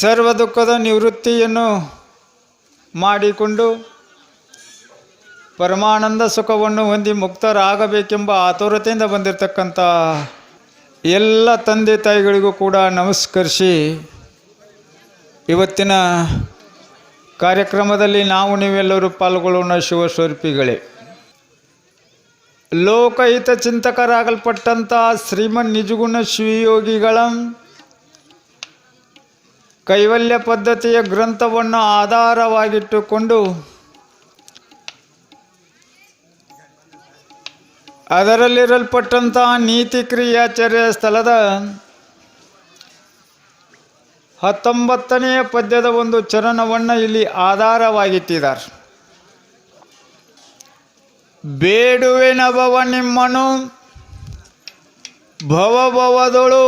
ಸರ್ವ ದುಃಖದ ನಿವೃತ್ತಿಯನ್ನು ಮಾಡಿಕೊಂಡು ಪರಮಾನಂದ ಸುಖವನ್ನು ಹೊಂದಿ ಮುಕ್ತರಾಗಬೇಕೆಂಬ ಆತುರತೆಯಿಂದ ಬಂದಿರತಕ್ಕಂಥ ಎಲ್ಲ ತಂದೆ ತಾಯಿಗಳಿಗೂ ಕೂಡ ನಮಸ್ಕರಿಸಿ ಇವತ್ತಿನ ಕಾರ್ಯಕ್ರಮದಲ್ಲಿ ನಾವು ನೀವೆಲ್ಲರೂ ಪಾಲ್ಗೊಳ್ಳೋಣ ಶಿವಸ್ವರೂಪಿಗಳೇ. ಲೋಕಹಿತ ಚಿಂತಕರಾಗಲ್ಪಟ್ಟಂಥ ಶ್ರೀಮನ್ ನಿಜಗುಣ ಶಿವಯೋಗಿಗಳ ಕೈವಲ್ಯ ಪದ್ಧತಿಯ ಗ್ರಂಥವನ್ನು ಆಧಾರವಾಗಿಟ್ಟುಕೊಂಡು ಅದರಲ್ಲಿರಲ್ಪಟ್ಟಂತಹ ನೀತಿ ಕ್ರಿಯಾಚರ್ಯ ಸ್ಥಳದ ಹತ್ತೊಂಬತ್ತನೆಯ ಪದ್ಯದ ಒಂದು ಚರಣವನ್ನು ಇಲ್ಲಿ ಆಧಾರವಾಗಿಟ್ಟಿದ್ದಾರೆ. ಬೇಡುವೆನಭವ ನಿಮ್ಮನು ಭವ ಭವದೊಳು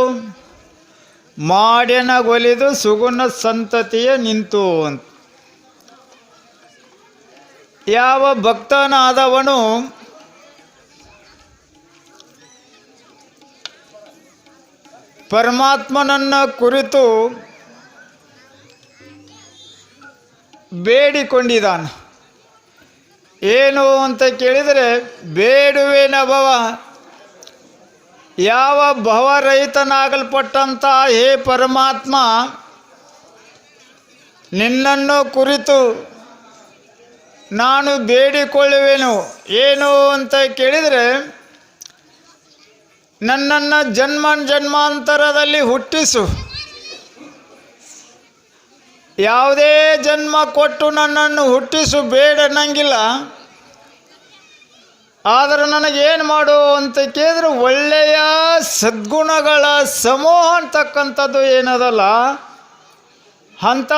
ಮಾಡ್ಯನಗೊಲಿದು ಸುಗುಣ ಸಂತತಿಯ ನಿಂತು ಅಂತ. ಯಾವ ಭಕ್ತನಾದವನು ಪರಮಾತ್ಮನನ್ನ ಕುರಿತು ಬೇಡಿಕೊಂಡಿದ್ದಾನೆ. ಏನು ಅಂತ ಕೇಳಿದರೆ ಬೇಡುವೆನ ಭವ ಯಾವ ಭವರಹಿತನಾಗಲ್ಪಟ್ಟಂಥ ಹೇ ಪರಮಾತ್ಮ, ನಿನ್ನನ್ನು ಕುರಿತು ನಾನು ಬೇಡಿಕೊಳ್ಳುವೆನು. ಏನು ಅಂತ ಕೇಳಿದರೆ, ನನ್ನನ್ನು ಜನ್ಮ ಜನ್ಮಾಂತರದಲ್ಲಿ ಹುಟ್ಟಿಸು. ಯಾವುದೇ ಜನ್ಮ ಕೊಟ್ಟು ನನ್ನನ್ನು ಹುಟ್ಟಿಸು ಬೇಡ ಅನ್ನಂಗಿಲ್ಲ. ಆದರೆ ನನಗೇನು ಮಾಡು ಅಂತ ಕೇಳಿದ್ರೆ, ಒಳ್ಳೆಯ ಸದ್ಗುಣಗಳ ಸಮೂಹ ಅಂತಕ್ಕಂಥದ್ದು ಏನದಲ್ಲ? ಅಂಥ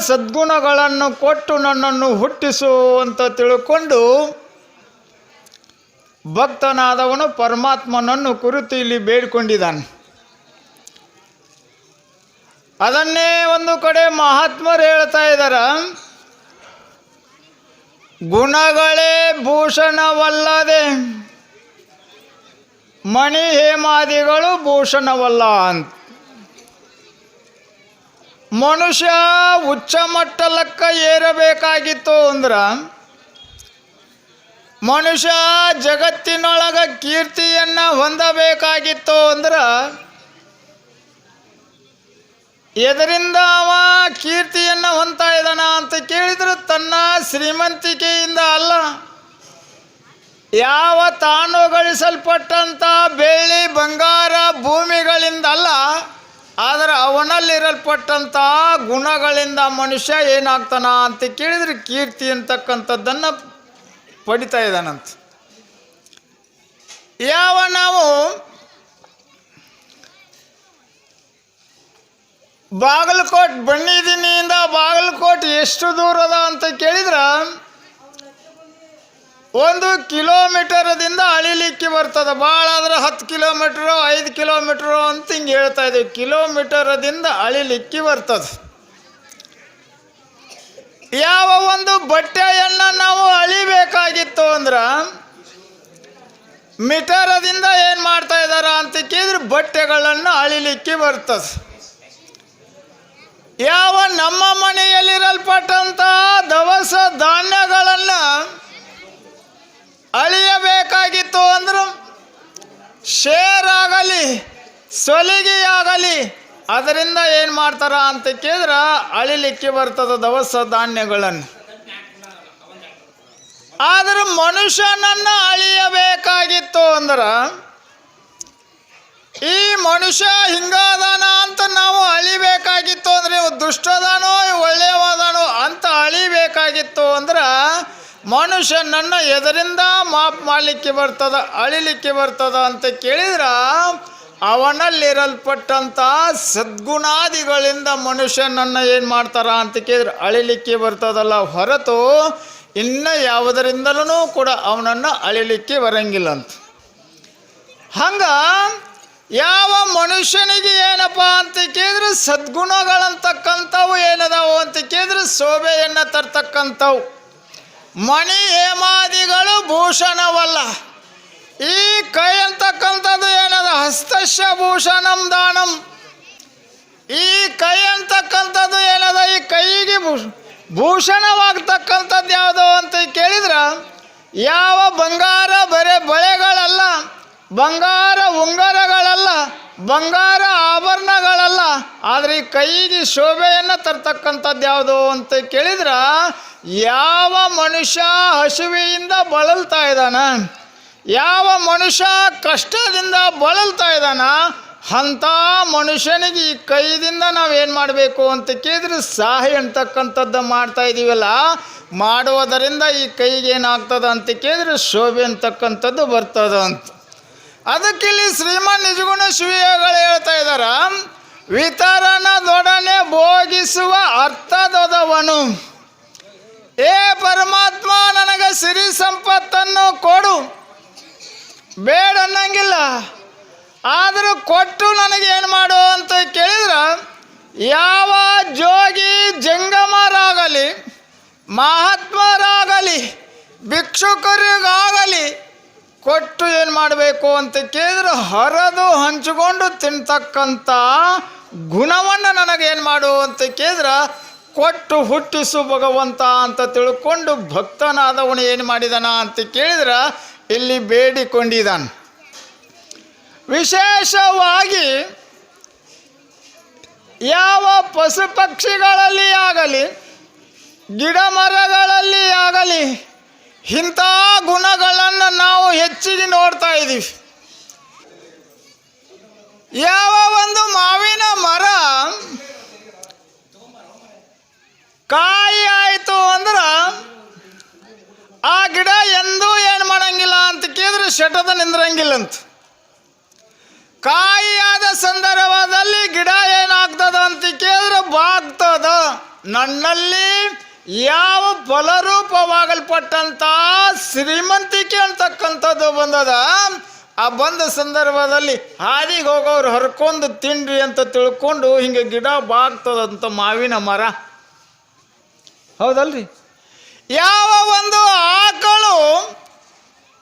ಸದ್ಗುಣಗಳನ್ನು ಕೊಟ್ಟು ನನ್ನನ್ನು ಹುಟ್ಟಿಸು ಅಂತ ತಿಳ್ಕೊಂಡು ಭಕ್ತನಾದವನು ಪರಮಾತ್ಮನನ್ನು ಕುರಿತು ಇಲ್ಲಿ ಬೇಡಿಕೊಂಡಿದ್ದಾನೆ. ಅದನ್ನೇ ಒಂದು ಕಡೆ ಮಹಾತ್ಮರು ಹೇಳ್ತಾ ಇದ್ದಾರ ಗುಣಗಳೇ ಭೂಷಣವಲ್ಲದೆ ಮಣಿ ಹೇಮಾದಿಗಳು ಭೂಷಣವಲ್ಲ ಅಂತ. ಮನುಷ್ಯ ಉಚ್ಚ ಮಟ್ಟಲಕ್ಕ ಏರಬೇಕಾಗಿತ್ತು ಅಂದ್ರೆ ಮನುಷ್ಯ ಜಗತ್ತಿನೊಳಗ ಕೀರ್ತಿಯನ್ನು ಹೊಂದಬೇಕಾಗಿತ್ತು ಅಂದ್ರೆ ಎದರಿಂದ ಅವ ಕೀರ್ತಿಯನ್ನು ಹೊಂತಾ ಇದ್ದಾನ ಅಂತ ಕೇಳಿದ್ರು ತನ್ನ ಶ್ರೀಮಂತಿಕೆಯಿಂದ ಅಲ್ಲ. ಯಾವ ತಾನು ಗಳಿಸಲ್ಪಟ್ಟಂಥ ಬೆಳ್ಳಿ ಬಂಗಾರ ಭೂಮಿಗಳಿಂದ ಅಲ್ಲ, ಆದರೆ ಅವನಲ್ಲಿರಲ್ಪಟ್ಟಂಥ ಗುಣಗಳಿಂದ ಮನುಷ್ಯ ಏನಾಗ್ತಾನ ಅಂತ ಕೇಳಿದ್ರೆ, ಕೀರ್ತಿ ಅಂತಕ್ಕಂಥದ್ದನ್ನು ಪಡಿತಾ ಇದ್ದಾನಂತ. ಯಾವ ನಾವು ಬಾಗಲಕೋಟ್ ಬಣ್ಣಿದಿನಿಯಿಂದ ಬಾಗಲಕೋಟ್ ಎಷ್ಟು ದೂರದ ಅಂತ ಕೇಳಿದ್ರ ಒಂದು ಕಿಲೋಮೀಟರ್ದಿಂದ ಅಳಿಲಿಕ್ಕೆ ಬರ್ತದೆ. ಭಾಳ ಆದ್ರೆ ಹತ್ತು ಕಿಲೋಮೀಟ್ರು, ಐದು ಕಿಲೋಮೀಟ್ರು ಅಂತ ಹಿಂಗೆ ಹೇಳ್ತಾ ಇದ್ದೀವಿ ಕಿಲೋಮೀಟರದಿಂದ ಅಳಿಲಿಕ್ಕೆ ಬರ್ತದೆ. ಯಾವ ಒಂದು ಬಟ್ಟೆಯನ್ನು ನಾವು ಅಳಿಬೇಕಾಗಿತ್ತು ಅಂದ್ರೆ ಮೀಟರದಿಂದ ಏನು ಮಾಡ್ತಾ ಇದ್ದಾರ ಅಂತ ಕೇಳಿದ್ರೆ ಬಟ್ಟೆಗಳನ್ನು ಅಳಿಲಿಕ್ಕೆ ಬರ್ತದೆ. ಯಾವ ನಮ್ಮ ಮನೆಯಲ್ಲಿರಲ್ಪಟ್ಟಂಥ ದವಸ ಧಾನ್ಯಗಳನ್ನು ಅಳಿಯಬೇಕಾಗಿತ್ತು ಅಂದ್ರೆ ಶೇರ್ ಆಗಲಿ ಸೊಲಿಗೆಯಾಗಲಿ ಅದರಿಂದ ಏನು ಮಾಡ್ತಾರ ಅಂತ ಕೇಳಿದ್ರೆ ಅಳಿಲಿಕ್ಕೆ ಬರ್ತದ ದವಸ ಧಾನ್ಯಗಳನ್ನು. ಆದರೆ ಮನುಷ್ಯನನ್ನು ಅಳಿಯಬೇಕಾಗಿತ್ತು ಅಂದ್ರೆ ಈ ಮನುಷ್ಯ ಹಿಂಗಾದಾನ ಅಂತ ನಾವು ಅಳಿಬೇಕಾಗಿತ್ತು ಅಂದ್ರೆ ದುಷ್ಟದಾನೋ ಒಳ್ಳೆಯವಾದಾನೋ ಅಂತ ಅಳಿಬೇಕಾಗಿತ್ತು ಅಂದ್ರೆ ಮನುಷ್ಯನನ್ನು ಎದರಿಂದ ಮಾಪ್ ಮಾಡಲಿಕ್ಕೆ ಬರ್ತದ, ಅಳಿಲಿಕ್ಕೆ ಬರ್ತದ ಅಂತ ಕೇಳಿದ್ರೆ ಅವನಲ್ಲಿರಲ್ಪಟ್ಟಂಥ ಸದ್ಗುಣಾದಿಗಳಿಂದ ಮನುಷ್ಯನನ್ನು ಏನು ಮಾಡ್ತಾರ ಅಂತ ಕೇಳಿದ್ರೆ, ಅಳಿಲಿಕ್ಕೆ ಬರ್ತದಲ್ಲ ಹೊರತು ಇನ್ನು ಯಾವುದರಿಂದಲೂ ಕೂಡ ಅವನನ್ನು ಅಳಿಲಿಕ್ಕೆ ಬರಂಗಿಲ್ಲ ಅಂತ. ಹಂಗ ಯಾವ ಮನುಷ್ಯನಿಗೆ ಏನಪ್ಪ ಅಂತ ಕೇಳಿದ್ರೆ ಸದ್ಗುಣಗಳಂತಕ್ಕಂಥವು ಏನದಾವು ಅಂತ ಕೇಳಿದ್ರೆ ಶೋಭೆಯನ್ನು ತರ್ತಕ್ಕಂಥವು. ಮಣಿ ಹೇಮಾದಿಗಳು ಭೂಷಣವಲ್ಲ. ಈ ಕೈ ಅಂತಕ್ಕಂಥದ್ದು ಏನದ? ಹಸ್ತಶ ಭೂಷಣಂ ದಾನಂ. ಈ ಕೈ ಅಂತಕ್ಕಂಥದ್ದು ಏನದ? ಈ ಕೈಗೆ ಭೂಷ ಭೂಷಣವಾಗ್ತಕ್ಕಂಥದ್ದು ಯಾವುದು ಅಂತ ಕೇಳಿದ್ರೆ ಯಾವ ಬಂಗಾರ, ಬರೇ, ಬಳೆಗಳಲ್ಲ ಬಂಗಾರ ಉಂಗರಗಳಲ್ಲ, ಬಂಗಾರ ಆಭರಣಗಳಲ್ಲ, ಆದರೆ ಈ ಕೈಗೆ ಶೋಭೆಯನ್ನು ತರ್ತಕ್ಕಂಥದ್ದು ಯಾವುದು ಅಂತ ಕೇಳಿದ್ರ, ಯಾವ ಮನುಷ್ಯ ಹಸಿವೆಯಿಂದ ಬಳಲ್ತಾ ಇದ್ದಾನ, ಯಾವ ಮನುಷ್ಯ ಕಷ್ಟದಿಂದ ಬಳಲ್ತಾ ಇದ್ದಾನ, ಅಂಥ ಮನುಷ್ಯನಿಗೆ ಈ ಕೈದಿಂದ ನಾವೇನು ಮಾಡಬೇಕು ಅಂತ ಕೇಳಿದ್ರೆ ಸಹಾಯ ಅಂತಕ್ಕಂಥದ್ದು ಮಾಡ್ತಾ ಇದ್ದೀವಲ್ಲ ಮಾಡುವುದರಿಂದ ಈ ಕೈಗೆ ಏನಾಗ್ತದ ಅಂತ ಕೇಳಿದ್ರೆ ಶೋಭೆ ಅಂತಕ್ಕಂಥದ್ದು ಬರ್ತದ ಅಂತ. ಅದಕ್ಕಿಲ್ಲಿ ಶ್ರೀಮನ್ ನಿಜಗುಣ ಶಿವಿಯಗಳು ಹೇಳ್ತಾ ಇದ್ದಾರ? ವಿತರಣದೊಡನೆ ಭೋಗಿಸುವ ಅರ್ಥದೊದವನು. ಏ ಪರಮಾತ್ಮ, ನನಗೆ ಸಿರಿ ಸಂಪತ್ತನ್ನು ಕೊಡು. ಬೇಡ ಅನ್ನಂಗಿಲ್ಲ. ಆದರೂ ಕೊಟ್ಟು ನನಗೆ ಏನು ಮಾಡು ಅಂತ ಕೇಳಿದ್ರೆ, ಯಾವ ಜೋಗಿ ಜಂಗಮರಾಗಲಿ, ಮಹಾತ್ಮರಾಗಲಿ, ಭಿಕ್ಷುಕರಿಗಾಗಲಿ ಕೊಟ್ಟು ಏನು ಮಾಡಬೇಕು ಅಂತ ಕೇಳಿದ್ರೆ ಹರದು ಹಂಚಿಕೊಂಡು ತಿಂತಕ್ಕಂಥ ಗುಣವನ್ನು ನನಗೇನು ಮಾಡು ಅಂತ ಕೇಳಿದ್ರೆ ಕೊಟ್ಟು ಹುಟ್ಟಿಸು ಭಗವಂತ ಅಂತ ತಿಳ್ಕೊಂಡು ಭಕ್ತನಾದವನು ಏನು ಮಾಡಿದಾನ ಅಂತ ಕೇಳಿದ್ರೆ ಇಲ್ಲಿ ಬೇಡಿಕೊಂಡಿದ್ದಾನೆ ವಿಶೇಷವಾಗಿ ಯಾವ ಪಶು ಪಕ್ಷಿಗಳಲ್ಲಿ ಆಗಲಿ ಗಿಡ ಮರಗಳಲ್ಲಿ ಆಗಲಿ ಇಂಥ ಗುಣಗಳನ್ನು ನಾವು ಹೆಚ್ಚಿಗೆ ನೋಡ್ತಾ ಇದ್ದೀವಿ. ಯಾವ ಒಂದು ಮಾವಿನ ಮರ ಕಾಯಿ ಆಯಿತು ಅಂದ್ರೆ ಆ ಗಿಡ ಎಂದೂ ಏನು ಮಾಡಂಗಿಲ್ಲ ಅಂತ ಕೇಳಿದ್ರೆ ಶಟದ ನಿಂದ್ರಂಗಿಲ್ಲಂತ. ಕಾಯಿಯಾದ ಸಂದರ್ಭದಲ್ಲಿ ಗಿಡ ಏನಾಗ್ತದ ಅಂತ ಕೇಳಿದ್ರೆ ಬಾಗ್ತದ. ನನ್ನಲ್ಲಿ ಯಾವ ಫಲರೂಪವಾಗಲ್ಪಟ್ಟಂತ ಶ್ರೀಮಂತಿಕೆ ಅಂತಕ್ಕಂಥದ್ದು ಬಂದದ? ಆ ಬಂದ ಸಂದರ್ಭದಲ್ಲಿ ಹಾದಿಗೆ ಹೋಗೋರು ಹರ್ಕೊಂಡು ತಿಂಡ್ರಿ ಅಂತ ತಿಳ್ಕೊಂಡು ಹಿಂಗೆ ಗಿಡ ಬಾಗ್ತದಂತ ಮಾವಿನ ಮರ. ಹೌದಲ್ರಿ? ಯಾವ ಒಂದು ಆಕಳು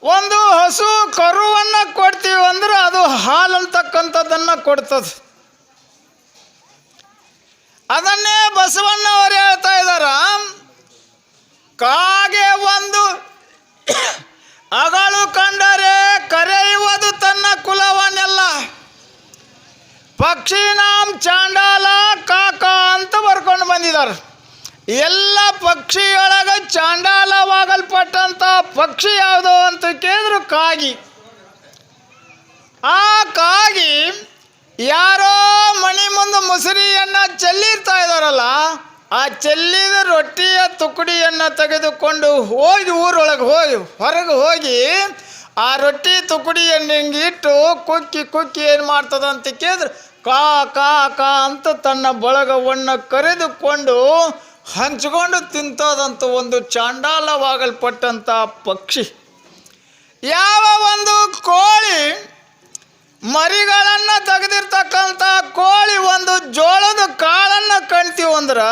ಒಂದು ಹಸು ಕರುವನ್ನು ಕೊಡ್ತೀವಿ ಅಂದ್ರೆ ಅದು ಹಾಲು ಅಂತಕ್ಕಂಥದ್ದನ್ನು ಕೊಡ್ತದೆ. ಅದನ್ನೇ ಬಸವಣ್ಣ ಅವರು ಹೇಳ್ತಾ ಇದ್ದಾರ ಕಾಗೆ ಒಂದು ಅಗಳು ಕಂಡರೆ ಕರೆಯುವುದು ತನ್ನ ಕುಲವನ್ನೆಲ್ಲ ಪಕ್ಷಿನಾಂ ಚಾಂಡಾಲ ಕಾಕ ಅಂತ ಬರ್ಕೊಂಡು ಬಂದಿದ್ದಾರೆ. ಎಲ್ಲ ಪಕ್ಷಿಯೊಳಗೆ ಚಾಂಡಾಲವಾಗಲ್ಪಟ್ಟಂಥ ಪಕ್ಷಿ ಯಾವುದು ಅಂತ ಕೇಳಿದ್ರು ಕಾಗಿ. ಆ ಕಾಗಿ ಯಾರೋ ಮಣಿ ಮುಂದೆ ಮುಸುರಿಯನ್ನು ಚೆಲ್ಲಿರ್ತಾ ಇದ್ದಾರಲ್ಲ, ಆ ಚೆಲ್ಲಿದ ರೊಟ್ಟಿಯ ತುಕಡಿಯನ್ನು ತೆಗೆದುಕೊಂಡು ಹೋಗಿ ಊರೊಳಗೆ ಹೋಗಿ ಹೊರಗೆ ಹೋಗಿ ಆ ರೊಟ್ಟಿ ತುಕಡಿಯನ್ನು ಹಿಂಗಿಟ್ಟು ಕುಕ್ಕಿ ಕುಕ್ಕಿ ಏನು ಮಾಡ್ತದಂತ ಕೇಳಿದ್ರೆ. ಕಾ ಕಾ ಕಾ ಅಂತ ತನ್ನ ಬಳಗವನ್ನು ಕರೆದುಕೊಂಡು ಹಂಚ್ಕೊಂಡು ತಿಂತದಂತ ಒಂದು ಚಾಂಡಾಲವಾಗಲ್ಪಟ್ಟಂಥ ಪಕ್ಷಿ. ಯಾವ ಒಂದು ಕೋಳಿ ಮರಿಗಳನ್ನು ತೆಗೆದಿರ್ತಕ್ಕಂಥ ಕೋಳಿ ಒಂದು ಜೋಳದ ಕಾಳನ್ನು ಕಾಣ್ತೀವಂದ್ರೆ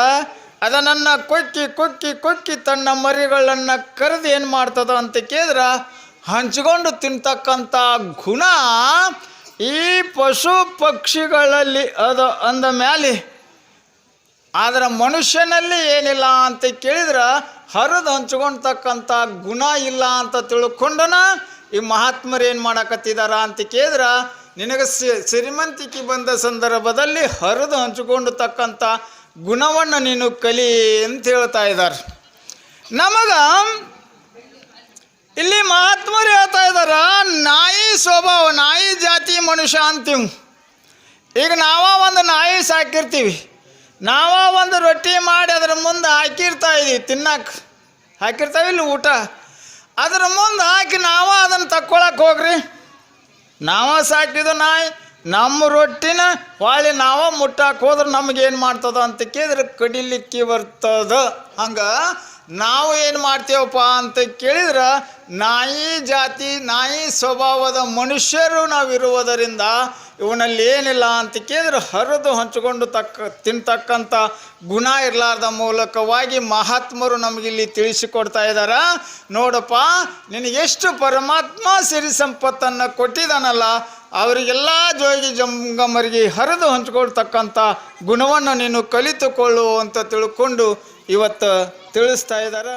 ಅದನ್ನು ಕೊಕ್ಕಿ ಕೊಕ್ಕಿ ಕೊಕ್ಕಿ ತನ್ನ ಮರಿಗಳನ್ನು ಕರೆದು ಏನು ಮಾಡ್ತದ ಅಂತ ಕೇಳಿದ್ರೆ ಹಂಚ್ಕೊಂಡು ತಿಂತಕ್ಕಂಥ ಗುಣ ಈ ಪಶು ಪಕ್ಷಿಗಳಲ್ಲಿ ಅದ ಅಂದ ಮೇಲೆ ಆದರೆ ಮನುಷ್ಯನಲ್ಲಿ ಏನಿಲ್ಲ ಅಂತ ಕೇಳಿದ್ರೆ, ಹರಿದು ಹಂಚ್ಕೊಳ್ತಕ್ಕಂಥ ಗುಣ ಇಲ್ಲ ಅಂತ ತಿಳ್ಕೊಂಡನ ಈ ಮಹಾತ್ಮರು ಏನು ಮಾಡಕತ್ತಿದಾರ ಅಂತ ಕೇಳಿದ್ರೆ, ನಿನಗೆ ಶ್ರೀಮಂತಿಕೆ ಬಂದ ಸಂದರ್ಭದಲ್ಲಿ ಹರಿದು ಹಂಚಿಕೊಂಡತಕ್ಕಂಥ ಗುಣವನ್ನು ನೀನು ಕಲಿ ಅಂತ ಹೇಳ್ತಾ ಇದ್ದಾರೆ ನಮಗ ಇಲ್ಲಿ ಮಹಾತ್ಮರು ಹೇಳ್ತಾ ಇದ್ದಾರ ನಾಯಿ ಸ್ವಭಾವ ನಾಯಿ ಜಾತಿ ಮನುಷ್ಯ ಅಂತೀವಿ. ಈಗ ನಾವ ಒಂದು ನಾಯಿ ಸಾಕಿರ್ತೀವಿ. ನಾವ ಒಂದು ರೊಟ್ಟಿ ಮಾಡಿ ಅದ್ರ ಮುಂದೆ ಹಾಕಿರ್ತಾ ಇದೀವಿ ತಿನ್ನಕ್ಕೆ ಹಾಕಿರ್ತಾವೆ ಇಲ್ಲಿ ಊಟ? ಅದ್ರ ಮುಂದೆ ಹಾಕಿ ನಾವ ಅದನ್ನು ತಕ್ಕೊಳಕ್ಕೆ ಹೋಗ್ರಿ. ನಾವ ಸಾಕಿದ ನಾಯಿ, ನಮ್ಮ ರೊಟ್ಟಿನ ವಾಳಿ ನಾವ ಮುಟ್ಟಾಕ್ ಹೋದ್ರೆ ನಮಗೇನು ಮಾಡ್ತದ ಅಂತ ಕೇಳಿದ್ರೆ ಕಡಿಲಿಕ್ಕೆ ಬರ್ತದ. ಹಂಗೆ ನಾವು ಏನು ಮಾಡ್ತೇವಪ್ಪ ಅಂತ ಕೇಳಿದ್ರೆ, ನಾಯಿ ಜಾತಿ, ನಾಯಿ ಸ್ವಭಾವದ ಮನುಷ್ಯರು ನಾವಿರುವುದರಿಂದ ಇವನಲ್ಲಿ ಏನಿಲ್ಲ ಅಂತ ಕೇಳಿದ್ರೆ, ಹರಿದು ಹಂಚಿಕೊಂಡು ತಕ್ಕ, ತಿಂತಕ್ಕಂಥ ಗುಣ ಇರಲಾರ್ದ ಮೂಲಕವಾಗಿ ಮಹಾತ್ಮರು ನಮಗಿಲ್ಲಿ ತಿಳಿಸಿಕೊಡ್ತಾ ಇದ್ದಾರೆ ನೋಡಪ್ಪ ನಿನಗೆಷ್ಟು ಪರಮಾತ್ಮ ಸಿರಿ ಸಂಪತ್ತನ್ನು ಕೊಟ್ಟಿದ್ದಾನಲ್ಲ ಅವರಿಗೆಲ್ಲ ಜೋಗಿ ಜಂಗಮರಿಗೆ ಹರಿದು ಹಂಚಿಕೊಳ್ತಕ್ಕಂಥ ಗುಣವನ್ನು ನೀನು ಕಲಿತುಕೊಳ್ಳು ಅಂತ ತಿಳ್ಕೊಂಡು ಇವತ್ತು ತಿಳಿಸ್ತಾ ಇದ್ದಾರೆ